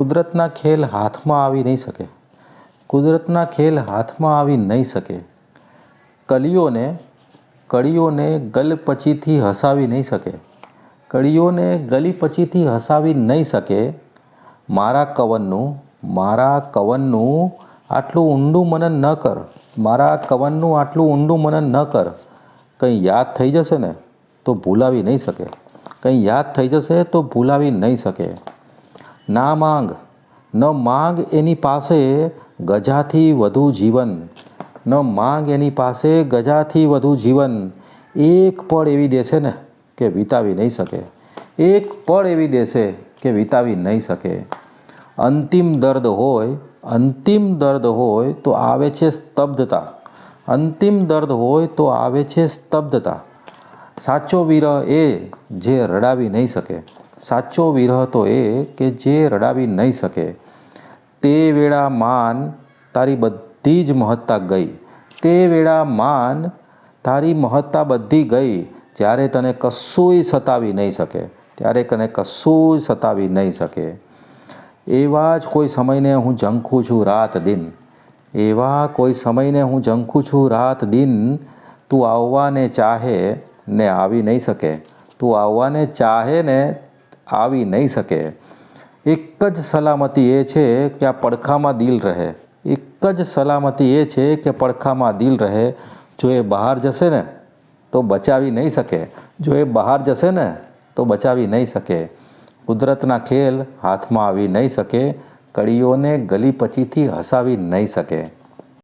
કુદરતના ખેલ હાથમાં આવી નહીં શકે. કુદરતના ખેલ હાથમાં આવી નહીં શકે. કલીઓને કળીઓને ગલ પછીથી હસાવી નહીં શકે. કળીઓને ગલી પછીથી હસાવી નહીં શકે. મારા કવનનું મારા કવનનું આટલું ઊંડું મનન ન કર. મારા કવનનું આટલું ઊંડું મનન ન કર. કંઈ યાદ થઈ જશે ને, તો ભૂલાવી નહીં શકે. કંઈ યાદ થઈ જશે તો ભૂલાવી નહીં શકે. ના માંગ. ન માંગ એની પાસે ગજાથી વધુ જીવન. ન માંગ એની પાસે ગજાથી વધુ જીવન. એક પળ એવી દેશે ને કે વિતાવી નહીં શકે. એક પળ એવી દેશે કે વિતાવી નહીં શકે. અંતિમ દર્દ હોય, અંતિમ દર્દ હોય તો આવે છે સ્તબ્ધતા. અંતિમ દર્દ હોય તો આવે છે સ્તબ્ધતા. સાચો વિરહ એ જે રડાવી નહીં શકે. સાચો વિરહ તો એ કે જે રડાવી નહીં શકે. તે વેળા માન તારી બધી જ મહત્તા ગઈ. તે વેળા માન તારી મહત્તા બધી ગઈ, જ્યારે તને કશુંય સતાવી નહીં શકે. ત્યારે તને કશુંય સતાવી નહીં શકે. એવા જ કોઈ સમયને હું ઝંખું છું રાત દિન. એવા કોઈ સમયને હું ઝંખું છું રાત દિન. તું આવવાને ચાહે ને આવી નહીં શકે. તું આવવાને ચાહે ને આવી નહીં શકે. એક જ સલામતી એ છે કે આ પડખામાં દિલ રહે. એક જ સલામતી એ છે કે પડખામાં દિલ રહે. જો એ બહાર જશે ને, તો બચાવી નહીં શકે. જો એ બહાર જશે ને, તો બચાવી નહીં શકે. કુદરતના ખેલ હાથમાં આવી નહીં શકે. કડીઓને ગલી પછીથી હસાવી નહીં શકે.